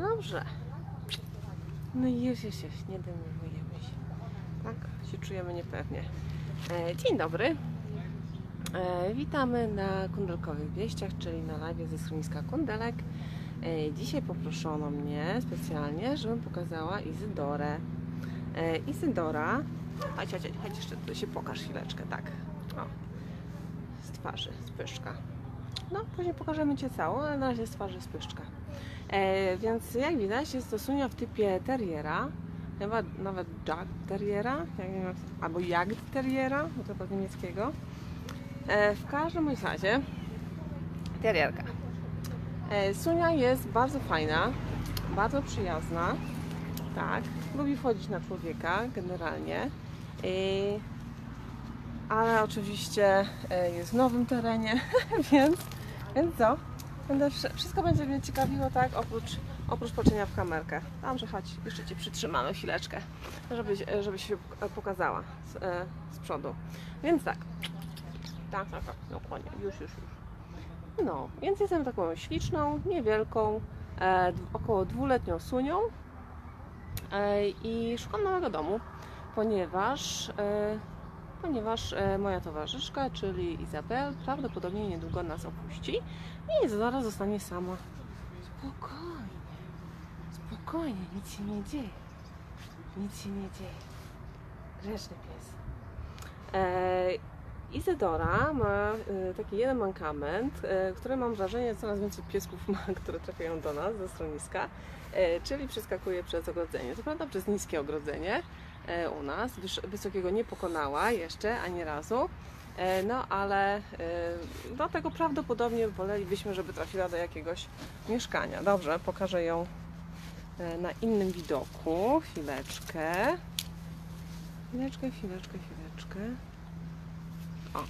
Dobrze. No i już, już, już, nie denerwujemy się. Tak się czujemy niepewnie. E, dzień dobry. E, witamy na kundelkowych wieściach, czyli na live ze schroniska Kundelek. E, dzisiaj poproszono mnie specjalnie, żebym pokazała Izydorę. E, Izydora, chodź, chodź, chodź jeszcze tu się pokaż chwileczkę, tak. O, z twarzy, z pyszczka. No, później pokażemy Cię całą, ale na razie z twarzy, z pyszczka. E, więc jak widać jest to sunia w typie terriera, chyba nawet Jack Terriera, jak wiem, albo Jagd Terriera, to od niemieckiego. E, w każdym razie terrierka. E, sunia jest bardzo fajna, bardzo przyjazna, tak, lubi wchodzić na człowieka generalnie, ale oczywiście e, jest w nowym terenie, więc, więc co? Będę, wszy- wszystko będzie mnie ciekawiło, tak, oprócz, oprócz patrzenia w kamerkę. Dobrze, chodź, jeszcze Cię przytrzymamy chwileczkę, żebyś, żebyś się pokazała z, e, z przodu. Więc tak, tak, tak, tak, dokładnie, już, już, już. No, więc jestem taką śliczną, niewielką, e, około dwuletnią sunią e, i szukam nowego domu, ponieważ, e, ponieważ e, moja towarzyszka, czyli Izabel, prawdopodobnie niedługo nas opuści i zaraz zostanie sama. Spokojnie, spokojnie, nic się nie dzieje. Nic się nie dzieje. Grzeczny pies. E, Izydora ma e, taki jeden mankament, e, który mam wrażenie coraz więcej piesków ma, które trafiają do nas ze schroniska, czyli przeskakuje przez ogrodzenie. Co prawda przez niskie ogrodzenie u nas, wysokiego nie pokonała jeszcze ani razu, e, no ale e, dlatego prawdopodobnie wolelibyśmy, żeby trafiła do jakiegoś mieszkania. Dobrze, pokażę ją e, na innym widoku. Chwileczkę. Chwileczkę, chwileczkę, chwileczkę. O,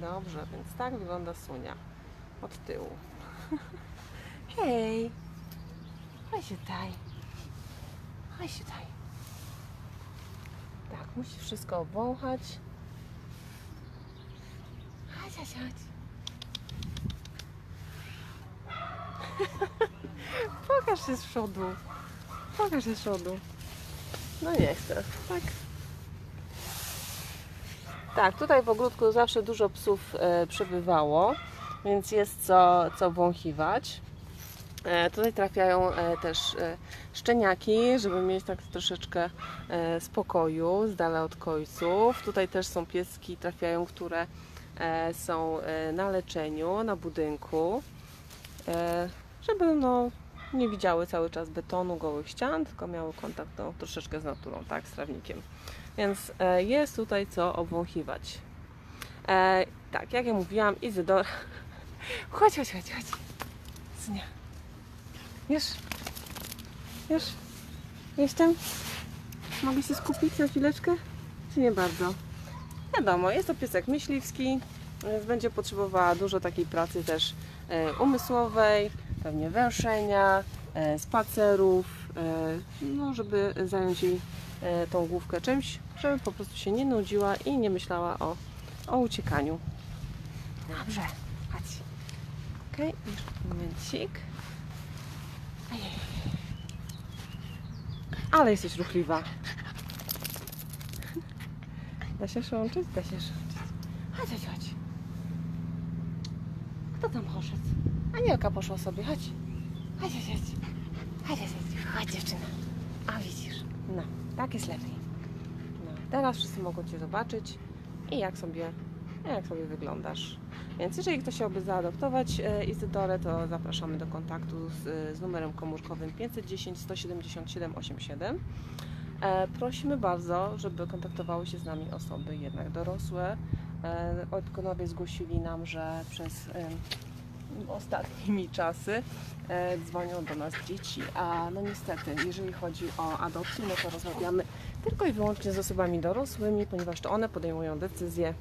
dobrze, więc tak wygląda Sunia od tyłu. Hej! Chodź się tutaj. Chodź się tutaj. Tak, musisz wszystko obwąchać. Chodź, chodź, chodź. Pokaż się z przodu. Pokaż się z przodu. No nie chcę. Tak. Tak, tutaj w ogródku zawsze dużo psów e, przebywało, więc jest co, co wąchiwać. E, tutaj trafiają e, też e, szczeniaki, żeby mieć tak troszeczkę spokoju, z dala od końców. Tutaj też są pieski, trafiają, które są na leczeniu, na budynku, żeby no, nie widziały cały czas betonu, gołych ścian, tylko miały kontakt no, troszeczkę z naturą, tak, z trawnikiem. Więc jest tutaj co obwąchiwać. Tak, jak ja mówiłam, Izydora. Chodź, chodź, chodź, chodź. Synia. Już? Już? Jestem? Mogę się skupić na chwileczkę? Czy nie bardzo? Wiadomo, jest to piesek myśliwski, więc będzie potrzebowała dużo takiej pracy też e, umysłowej, pewnie węszenia, e, spacerów, e, no, żeby zająć jej tą główkę czymś, żeby po prostu się nie nudziła i nie myślała o, o uciekaniu. Dobrze, chodź. Jeszcze momencik. Ale jesteś ruchliwa. Da się szłączyć? Da się szłączyć. Chodź, chodź, chodź. Kto tam poszedł? Anielka poszła sobie, chodź. Chodź, chodź, chodź. Chodź, chodź, chodź. Dziewczyna. A widzisz. No, tak jest lepiej. No, teraz wszyscy mogą Cię zobaczyć i jak sobie, jak sobie wyglądasz. Więc jeżeli ktoś chciałby zaadoptować e, Izydorę, to zapraszamy do kontaktu z, z numerem komórkowym 510 177 87. E, prosimy bardzo, żeby kontaktowały się z nami osoby jednak dorosłe. E, Opiekunowie zgłosili nam, że przez e, ostatnimi czasy e, dzwonią do nas dzieci, a no niestety, jeżeli chodzi o adopcję, no to rozmawiamy tylko i wyłącznie z osobami dorosłymi, ponieważ to one podejmują decyzję,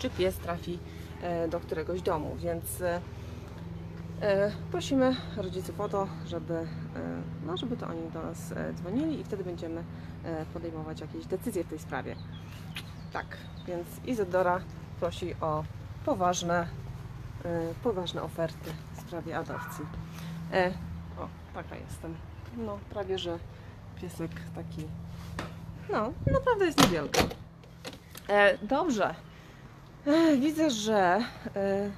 czy pies trafi e, do któregoś domu, więc e, e, prosimy rodziców o to, żeby, no, żeby to oni do nas dzwonili i wtedy będziemy podejmować jakieś decyzje w tej sprawie. Tak, więc Izydora prosi o poważne, poważne oferty w sprawie adopcji. O, taka jestem. No, prawie że piesek taki. No, naprawdę jest niewielka. E, dobrze. Widzę, że e,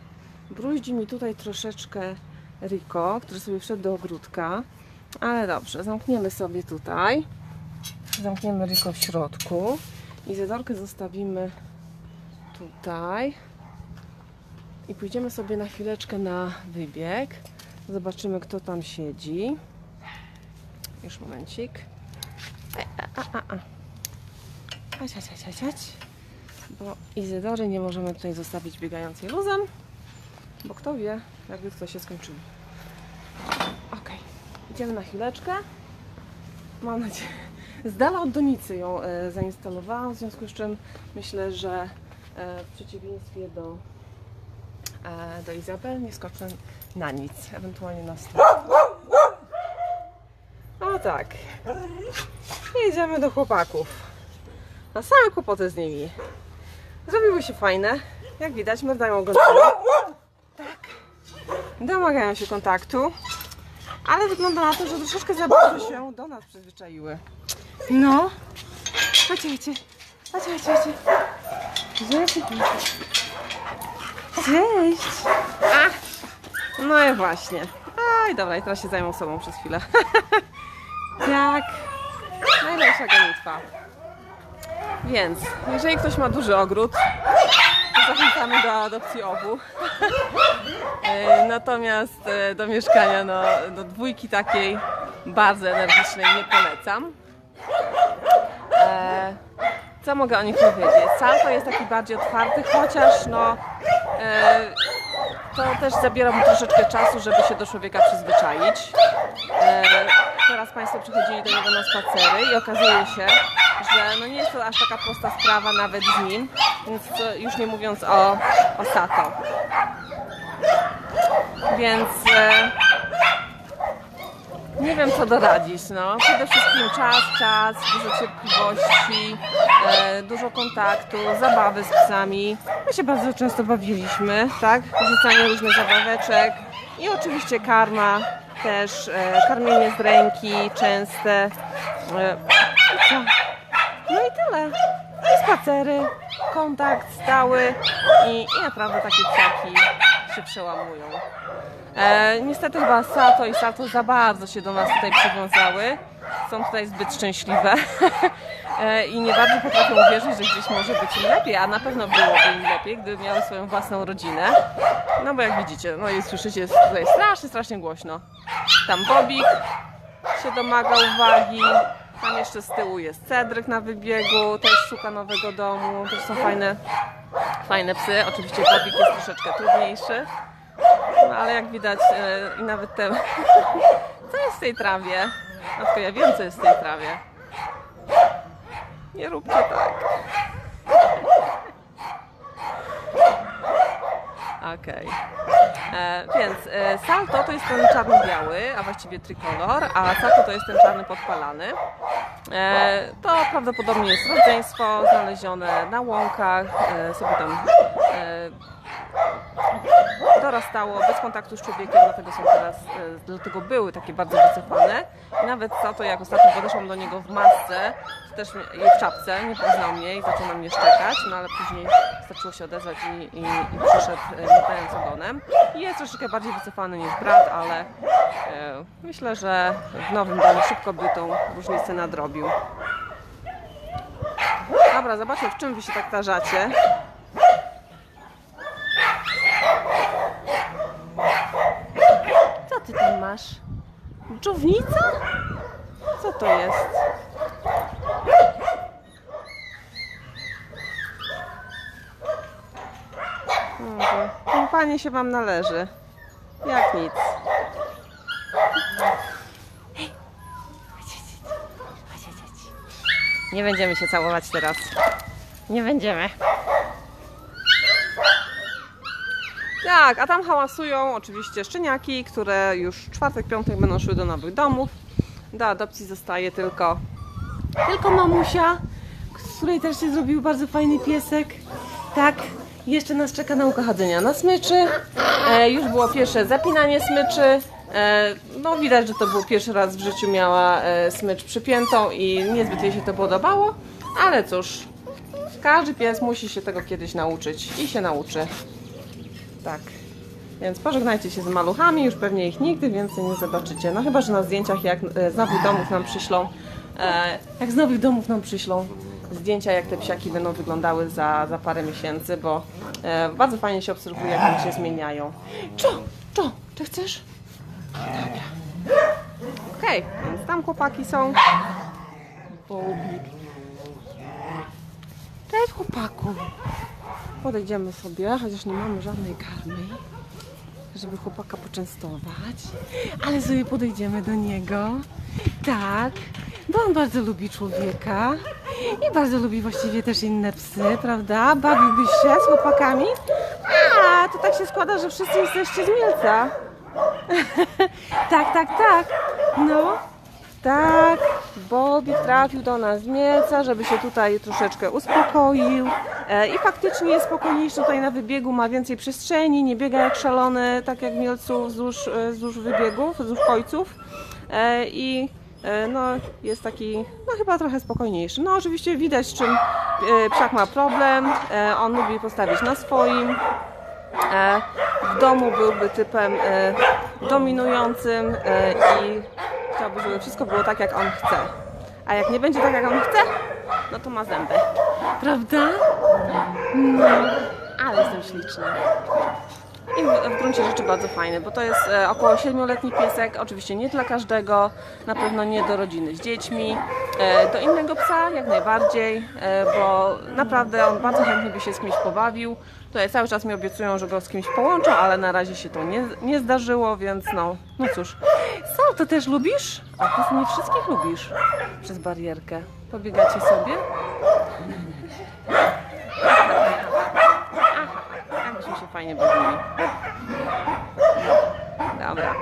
bruździ mi tutaj troszeczkę Riko, który sobie wszedł do ogródka. Ale dobrze, zamkniemy sobie tutaj. Zamkniemy Riko w środku. I Zedorkę zostawimy tutaj. I pójdziemy sobie na chwileczkę na wybieg. Zobaczymy, kto tam siedzi. Już momencik. A, a, a, a. Chodź, chodź, chodź. Bo Izydory nie możemy tutaj zostawić biegającej luzem, bo kto wie, jakby to się skończyło. Okej, idziemy na chwileczkę. Mam nadzieję, z dala od donicy ją e, zainstalowałam, w związku z czym myślę, że e, w przeciwieństwie do, e, do Izabel nie skoczę na nic, ewentualnie na stół. O tak. Jedziemy do chłopaków. Na same kłopoty z nimi. Zrobiły się fajne. Jak widać, merdają ogonami. Tak. Domagają się kontaktu. Ale wygląda na to, że troszeczkę za bardzo się do nas przyzwyczaiły. No. Chodźcie, chodźcie. Chodźcie, chodźcie, chodźcie. Cześć. Cześć. A. No i właśnie. Aj, dobra, i teraz się zajmą sobą przez chwilę. tak. Najlepsza gonitwa. Więc, jeżeli ktoś ma duży ogród, to zachęcamy do adopcji obu. E, Natomiast e, do mieszkania, no, do dwójki takiej bardzo energicznej nie polecam. E, Co mogę o nich powiedzieć? Salto jest taki bardziej otwarty, chociaż no, e, to też zabiera mu troszeczkę czasu, żeby się do człowieka przyzwyczaić. E, Teraz Państwo przychodzili do niego na spacery i okazuje się, że no nie jest to aż taka prosta sprawa nawet z nim, więc to już nie mówiąc o, o Sato. Więc e, nie wiem co doradzić, no. Przede wszystkim czas, czas, dużo cierpliwości, e, dużo kontaktu, zabawy z psami. My się bardzo często bawiliśmy, tak? Rzucanie różnych zabaweczek i oczywiście karma też, e, karmienie z ręki częste. E? No i tyle. I spacery, kontakt stały i, i naprawdę takie psiaki się przełamują. E, niestety chyba Sato i Sato za bardzo się do nas tutaj przywiązały. Są tutaj zbyt szczęśliwe e, i nie bardzo potrafią uwierzyć, że gdzieś może być im lepiej, a na pewno byłoby im lepiej, gdyby miały swoją własną rodzinę. No bo jak widzicie, no i słyszycie, jest tutaj strasznie, strasznie głośno. Tam Bobik się domaga uwagi. Tam jeszcze z tyłu jest Cedryk na wybiegu, też szuka nowego domu. Też są fajne, fajne psy. Oczywiście Bobik jest troszeczkę trudniejszy. No ale jak widać e, i nawet te... Co jest w tej trawie? Matko, ja wiem co jest w tej trawie. Nie róbcie tak. Okej. E, Więc e, salto to jest ten czarno-biały, a właściwie trikolor, a sato to jest ten czarny podpalany. E, To prawdopodobnie jest rodzeństwo znalezione na łąkach, e, sobie tam e, dorastało bez kontaktu z człowiekiem, dlatego są teraz, e, dlatego były takie bardzo wycofane. I nawet za to, jak ostatnio podeszłam do niego w masce, też mnie- w czapce, nie poznał mnie i zaczął na mnie szczekać, no ale później zaczęło się odezwać i, i, i przyszedł e, latając ogonem. I jest troszeczkę bardziej wycofany niż brat, ale e, myślę, że w nowym domu szybko by tą różnicę nadrobił. Dobra, zobaczmy w czym wy się tak tarzacie. Co ty tam masz? Dżownica? Co to jest? Może. Kompanie się wam należy. Jak nic. Nie będziemy się całować teraz. Nie będziemy. Tak, a tam hałasują oczywiście szczeniaki, które już czwartek, piątek będą szły do nowych domów. Do adopcji zostaje tylko, tylko mamusia, której też się zrobił bardzo fajny piesek. Tak, jeszcze nas czeka nauka chodzenia na smyczy. E, już było pierwsze zapinanie smyczy. E, no widać, że to był pierwszy raz w życiu miała e, smycz przypiętą i niezbyt jej się to podobało, ale cóż, każdy pies musi się tego kiedyś nauczyć i się nauczy. Tak. Więc pożegnajcie się z maluchami, już pewnie ich nigdy więcej nie zobaczycie. No chyba, że na zdjęciach jak e, z nowych domów nam przyślą, e, jak z nowych domów nam przyślą zdjęcia, jak te psiaki będą wyglądały za, za parę miesięcy, bo e, bardzo fajnie się obserwuje, jak one się zmieniają. Czo, czo, czy chcesz? Dobra. Okej, więc tam chłopaki są. Bobik. Cześć chłopaku. Podejdziemy sobie, chociaż nie mamy żadnej karmy, żeby chłopaka poczęstować. Ale sobie podejdziemy do niego. Tak, bo on bardzo lubi człowieka i bardzo lubi właściwie też inne psy, prawda? Bawiłbyś się z chłopakami? A, to tak się składa, że wszyscy jesteście z Mielca. tak, tak, tak. No, tak. Bobik trafił do nas z Mielca, żeby się tutaj troszeczkę uspokoił. E, I faktycznie jest spokojniejszy tutaj na wybiegu, ma więcej przestrzeni, nie biega jak szalony, tak jak w Mielcu wzdłuż, e, wzdłuż wybiegów, wzdłuż kojców. E, I no, jest taki, no chyba trochę spokojniejszy. No oczywiście widać, z czym psiak ma problem. On lubi postawić na swoim. W domu byłby typem dominującym i chciałby, żeby wszystko było tak, jak on chce. A jak nie będzie tak, jak on chce, no to ma zęby. Prawda? No, ale jestem śliczny. I w, w gruncie rzeczy bardzo fajny, bo to jest e, około 7-letni piesek, oczywiście nie dla każdego, na pewno nie do rodziny z dziećmi, e, do innego psa jak najbardziej, e, bo naprawdę on bardzo chętnie by się z kimś pobawił. Tutaj cały czas mi obiecują, że go z kimś połączą, ale na razie się to nie, nie zdarzyło, więc no, no cóż. Sol, to też lubisz? A ty nie wszystkich lubisz przez barierkę. Pobiegacie sobie? Aha, jakbyśmy się fajnie bawili. Dobra.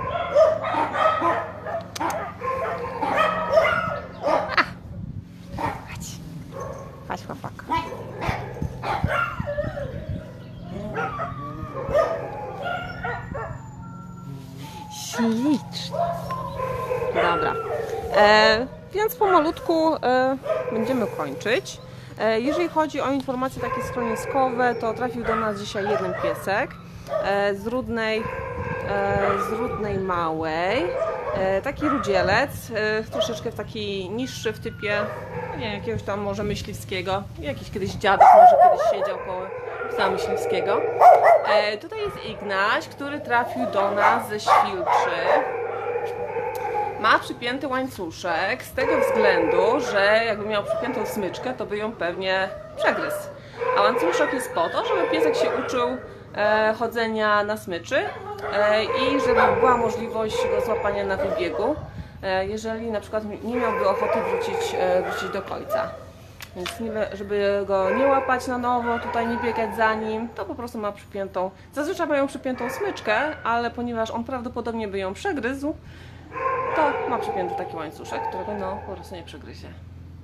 Ślicznie. Dobra. E, więc pomalutku e, będziemy kończyć. E, jeżeli chodzi o informacje takie schroniskowe, to trafił do nas dzisiaj jeden piesek e, z Rudnej, e, z Rudnej Małej. E, taki rudzielec, e, troszeczkę taki niższy w typie, nie wiem, jakiegoś tam może myśliwskiego. Jakiś kiedyś dziadek może kiedyś siedział koło psa myśliwskiego. E, tutaj jest Ignaś, który trafił do nas ze Świlczy. Ma przypięty łańcuszek z tego względu, że jakby miał przypiętą smyczkę, to by ją pewnie przegryzł. A łańcuszek jest po to, żeby piesek się uczył e, chodzenia na smyczy e, i żeby była możliwość go złapania na wybiegu, e, jeżeli na przykład nie miałby ochoty wrócić, e, wrócić do końca. Więc nie, żeby go nie łapać na nowo, tutaj nie biegać za nim, to po prostu ma przypiętą. Zazwyczaj mają przypiętą smyczkę, ale ponieważ on prawdopodobnie by ją przegryzł, to ma przypięty taki łańcuszek, którego no po prostu nie przegryzie.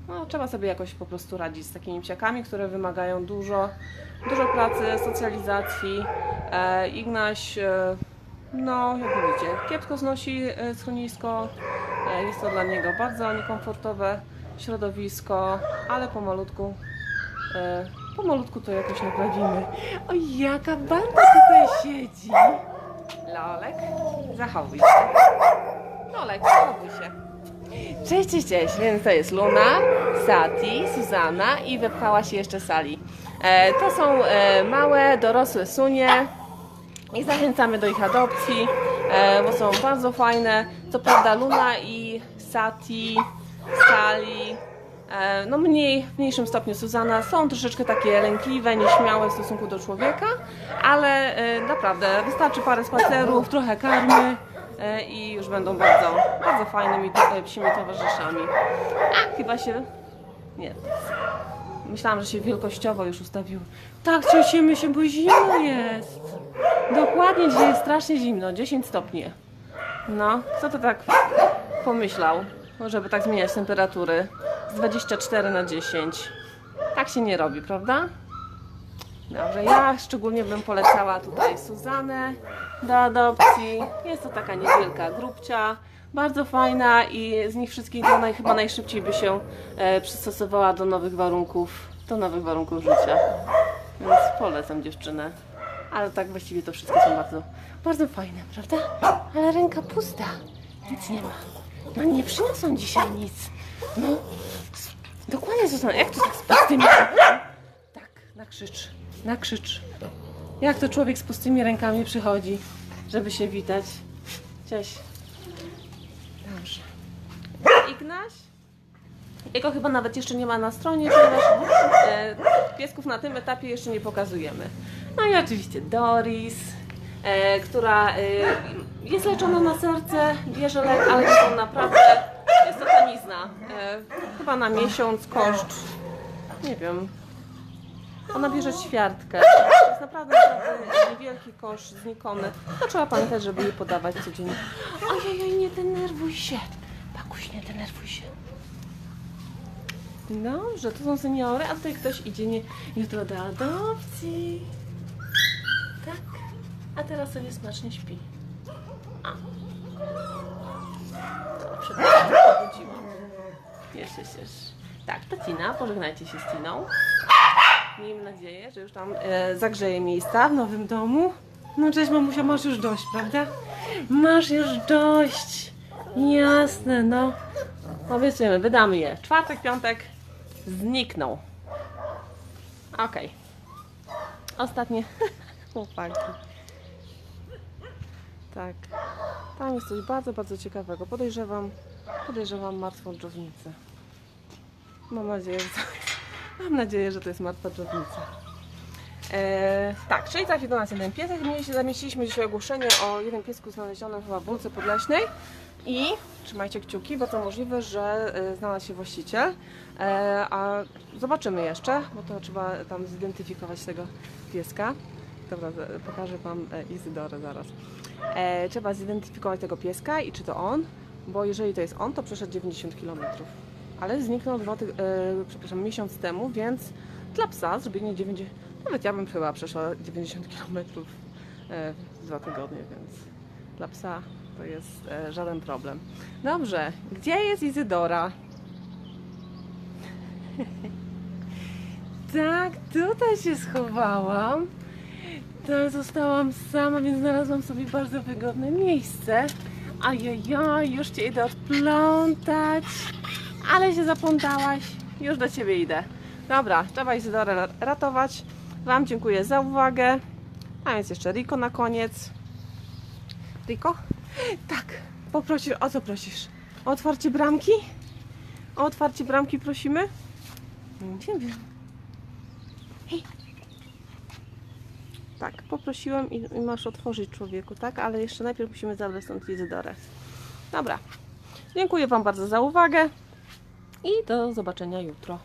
No, trzeba sobie jakoś po prostu radzić z takimi psiakami, które wymagają dużo, dużo pracy, socjalizacji. E, Ignaś, e, no jak widzicie, kiepsko znosi e, schronisko, e, jest to dla niego bardzo niekomfortowe środowisko, ale pomalutku, e, pomalutku to jakoś naprawimy. O, jaka banda tutaj siedzi! Lolek, zachowuj się. Lolek, zachowuj się. Cześć, cześć, cześć. Więc to jest Luna, Sati, Suzana i wepchała się jeszcze Sali. E, to są e, małe, dorosłe sunie i zachęcamy do ich adopcji, e, bo są bardzo fajne. Co prawda Luna i Sati, Sali, e, no mniej, w mniejszym stopniu Suzana są troszeczkę takie lękliwe, nieśmiałe w stosunku do człowieka, ale e, naprawdę wystarczy parę spacerów, trochę karmy e, i już będą bardzo, bardzo fajnymi psimi towarzyszami. A, chyba się... Nie. Myślałam, że się wielkościowo już ustawił. Tak, cieszymy się, bo zimno jest. Dokładnie, dzisiaj jest strasznie zimno, 10 stopni. No, kto to tak pomyślał, żeby tak zmieniać temperatury z 24 na 10? Tak się nie robi, prawda? Dobrze, ja szczególnie bym polecała tutaj Suzanę do adopcji. Jest to taka niewielka grupcia, bardzo fajna i z nich wszystkich to naj, chyba najszybciej by się e, przystosowała do nowych warunków, do nowych warunków życia. Więc polecam dziewczynę. Ale tak właściwie to wszystkie są bardzo, bardzo fajne, prawda? Ale ręka pusta. Nic nie ma. No nie przyniosą dzisiaj nic. No, dokładnie Zuzanna, jak to tak z pustymi rękami? Tak, na krzycz, na krzycz. Jak to człowiek z pustymi rękami przychodzi, żeby się witać? Cześć. Dobrze. Ignaś? Jego chyba nawet jeszcze nie ma na stronie, ponieważ e, piesków na tym etapie jeszcze nie pokazujemy. No i oczywiście Doris, e, która e, jest leczona na serce, bierze lek, ale to naprawdę jest to tanizna. E, chyba na miesiąc koszt, nie wiem, ona bierze ćwiartkę. To jest naprawdę, naprawdę niewielki kosz, znikomy. To trzeba pamiętać, żeby jej podawać codziennie. Ojej, nie denerwuj się. Pakuś, nie denerwuj się. Dobrze, to są seniory, a tutaj ktoś idzie nie, jutro do adopcji. Tak. A teraz sobie smacznie śpi. A. Przepraszam, obudziłam. Jeszcze się. Tak, to Tina, pożegnajcie się z Tiną. Miejmy nadzieję, że już tam e, zagrzeje miejsca w nowym domu. No cześć mamusia, masz już dość, prawda? Masz już dość. Jasne, no. Obiecymy, wydamy je. Czwartek, piątek znikną. Okej. Ostatnie chłopaki. Tak. Tam jest coś bardzo, bardzo ciekawego. Podejrzewam, podejrzewam martwą dżownicę. Mam nadzieję, że to mam nadzieję, że to jest martwa dżownica. E, tak, czyli trafił do nas jeden piesek. Zamieściliśmy dzisiaj ogłoszenie o jednym piesku znalezionym chyba w Wólce Podleśnej. I trzymajcie kciuki, bo to możliwe, że e, znalazł się właściciel. E, a zobaczymy jeszcze, bo to trzeba tam zidentyfikować tego pieska. Dobra, pokażę Wam e, Izydorę zaraz. E, trzeba zidentyfikować tego pieska i czy to on, bo jeżeli to jest on, to przeszedł 90 km. Ale zniknął dwa ty- e, przepraszam, miesiąc temu, więc dla psa zrobienie 90, nawet ja bym chyba przeszła 90 km e, w dwa tygodnie, więc dla psa to jest e, żaden problem. Dobrze, gdzie jest Izydora? tak, tutaj się schowałam. To zostałam sama, więc znalazłam sobie bardzo wygodne miejsce. Ajajaj, już cię idę odplątać. Ale się zaplątałaś. Już do ciebie idę. Dobra, trzeba Izydorę ra- ratować. Wam dziękuję za uwagę. A więc jeszcze Riko na koniec. Riko? Tak, poprosisz, o co prosisz? O otwarcie bramki? O otwarcie bramki prosimy? Nie wiem. Tak, poprosiłem i, i masz otworzyć człowieku, tak? Ale jeszcze najpierw musimy zabrać stąd. Dobra. Dziękuję Wam bardzo za uwagę i do zobaczenia jutro.